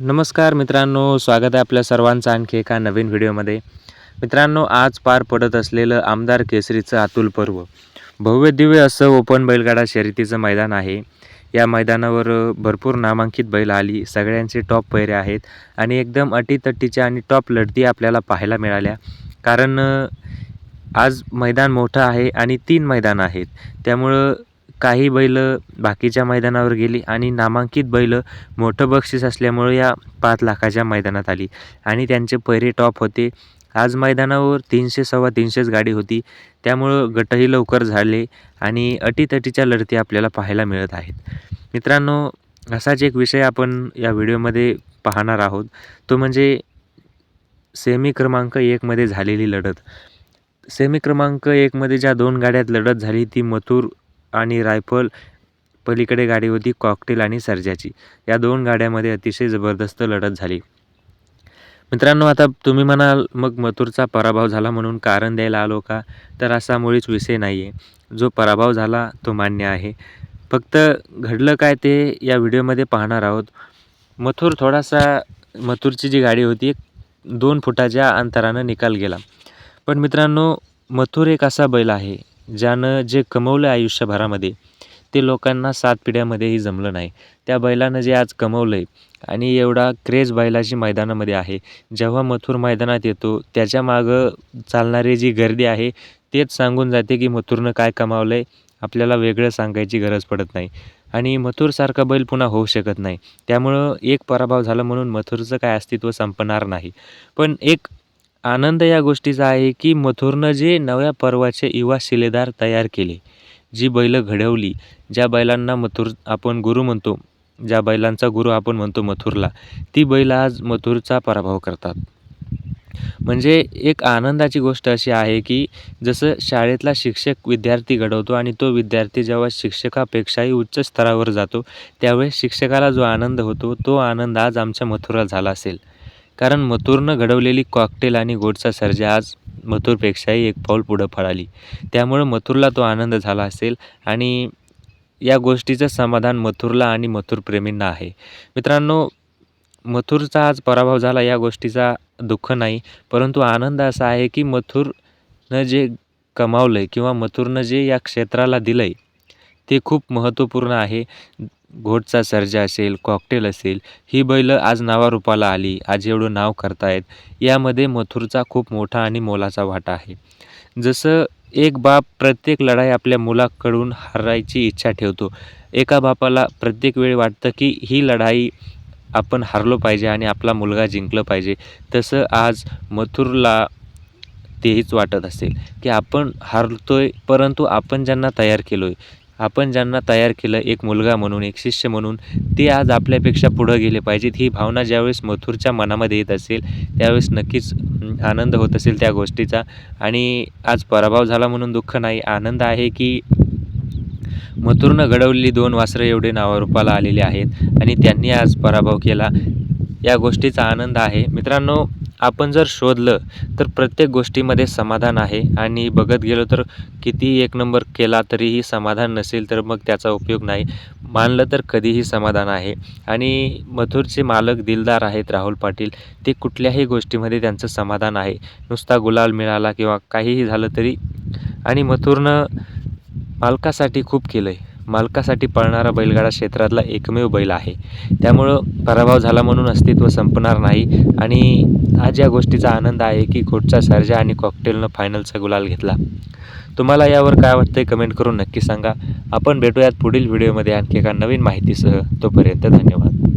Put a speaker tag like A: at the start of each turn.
A: नमस्कार मित्रांनो स्वागत आहे आपल्या सर्वांचं आणखी एका नवीन व्हिडिओमध्ये. मित्रांनो आज पार पडत असलेलं आमदार केसरीचं अतुल पर्व. भव्य दिव्य असं ओपन बैलगाडा शर्यतीचं मैदान आहे. या मैदानावर भरपूर नामांकित बैल आली. सगळ्यांचे टॉप पैरे आहेत आणि एकदम अटीतटीच्या आणि टॉप लढती आपल्याला पाहायला मिळाल्या. कारण आज मैदान मोठं आहे आणि तीन मैदान आहेत. त्यामुळं काही बैल बाकीच्या मैदानावर गेली आणि नामांकित बैल मोठं बक्षीस असल्यामुळे या पाच लाखाच्या मैदानात आली. आणि त्यांचे पैरे टॉप होते. आज मैदानावर तीनशे सव्वा तीनशेच गाडी होती. त्यामुळं गटही लवकर झाले आणि अटीतटीच्या लढती आपल्याला पाहायला मिळत आहेत. मित्रांनो असाच एक विषय आपण या व्हिडिओमध्ये पाहणार आहोत. तो म्हणजे सेमी क्रमांक एकमध्ये झालेली लढत. सेमी क्रमांक एकमध्ये ज्या दोन गाड्यात लढत झाली ती मथुर आणि रायफल पलीकडे गाडी होती कॉकटेल आणि सर्जाची. या दोन गाड्यामध्ये अतिशय जबरदस्त लढत झाली. मित्रांनो आता तुम्ही म्हणाल मग मथुरचा पराभव झाला म्हणून कारण द्यायला आलो का? तर असा मुळीच विषय नाही आहे जो पराभव झाला तो मान्य आहे. फक्त घडलं काय ते या व्हिडिओमध्ये पाहणार आहोत. मथुर थोडासा मथुरची जी गाडी होती एक दोन फुटाच्या अंतरानं निकाल गेला. पण मित्रांनो मथुर एक असा बैल आहे ज्यानं जे कमवलं आयुष्यभरामध्ये ते लोकांना सात पिढ्यामध्येही जमलं नाही. त्या बैलानं जे आज कमवलं आहे आणि एवढा क्रेज बैलाची मैदानामध्ये आहे जेव्हा मथुर मैदानात येतो त्याच्या मागं चालणारी जी गर्दी आहे तेच सांगून जाते की मथुरनं काय कमावलं आहे आपल्याला वेगळं सांगायची गरज पडत नाही. आणि मथुरसारखा बैल पुन्हा होऊ शकत नाही. त्यामुळं एक पराभव झाला म्हणून मथुरचं काय अस्तित्व संपणार नाही. पण एक आनंद या गोष्टीचा आहे की मथुरनं जे नव्या पर्वाचे युवा शिलेदार तयार केले जी बैलं घडवली ज्या बैलांना मथुर आपण गुरु म्हणतो ज्या बैलांचा गुरु आपण म्हणतो मथुरला ती बैल आज मथुरचा पराभव करतात. म्हणजे एक आनंदाची गोष्ट अशी आहे की जसं शाळेतला शिक्षक विद्यार्थी घडवतो आणि तो विद्यार्थी जेव्हा शिक्षकापेक्षाही उच्च स्तरावर जातो त्यावेळेस शिक्षकाला जो आनंद होतो तो आनंद आज आमच्या मथुरा झाला असेल. कारण मथुरनं घडवलेली कॉकटेल आणि गोडचा सर्जा आज मथुरपेक्षाही एक पाऊल पुढं पळाली त्यामुळं मथुरला तो आनंद झाला असेल आणि या गोष्टीचं समाधान मथुरला आणि मथुरप्रेमींना आहे. मित्रांनो मथुरचा आज पराभव झाला या गोष्टीचा दुःख नाही परंतु आनंद असा आहे की मथुरनं जे कमावलं आहे किंवा मथुरनं जे या क्षेत्राला दिलं आहे ते खूप महत्त्वपूर्ण आहे. घोटचा सर्जा असेल कॉकटेल असेल ही बैलं आज नावारूपाला आली. आज एवढं नाव करतायत. यामध्ये मथुरचा खूप मोठा आणि मोलाचा वाटा आहे. जसं एक बाप प्रत्येक लढाई आपल्या मुलाकडून हरायची इच्छा ठेवतो. एका बापाला प्रत्येक वेळी वाटतं की ही लढाई आपण हरलो पाहिजे आणि आपला मुलगा जिंकलं पाहिजे. तसं आज मथुरला तेहीच वाटत असेल की आपण हरतोय परंतु आपण ज्यांना तयार केलो आहे आपण ज्यांना तयार केलं एक मुलगा म्हणून एक शिष्य म्हणून ते आज आपल्यापेक्षा पुढं गेले पाहिजेत. ही भावना ज्यावेळेस मथुरच्या मनामध्ये येत असेल त्यावेळेस नक्कीच आनंद होत असेल त्या गोष्टीचा. आणि आज पराभव झाला म्हणून दुःख नाही आनंद आहे की मथुरनं घडवलेली दोन वासरं एवढे नावारूपाला आलेले आहेत आणि त्यांनी आज पराभव केला. या गोष्टीचा आनंद आहे. मित्रांनो आपण जर शोधलं तर प्रत्येक गोष्टीमध्ये समाधान आहे. आणि बघत गेलो तर किती एक नंबर केला तरीही समाधान नसेल तर मग त्याचा उपयोग नाही. मानलं तर कधीही समाधान आहे. आणि मथुरचे मालक दिलदार आहेत राहुल पाटील. ते कुठल्याही गोष्टीमध्ये त्यांचं समाधान आहे. नुसता गुलाल मिळाला किंवा काहीही झालं तरी. आणि मथुरनं मालकासाठी खूप केलं आहे मालकासाठी पळणारा बैलगाडा क्षेत्रातला एकमेव बैल आहे. त्यामुळं पराभव झाला म्हणून अस्तित्व संपणार नाही आणि आज या गोष्टीचा आनंद आहे की खोटचा सर्जा आणि कॉकटेलनं फायनलचा गुलाल घेतला. तुम्हाला यावर काय वाटतंय कमेंट करून नक्की सांगा. आपण भेटूयात पुढील व्हिडिओमध्ये आणखी एका नवीन माहितीसह. तोपर्यंत धन्यवाद.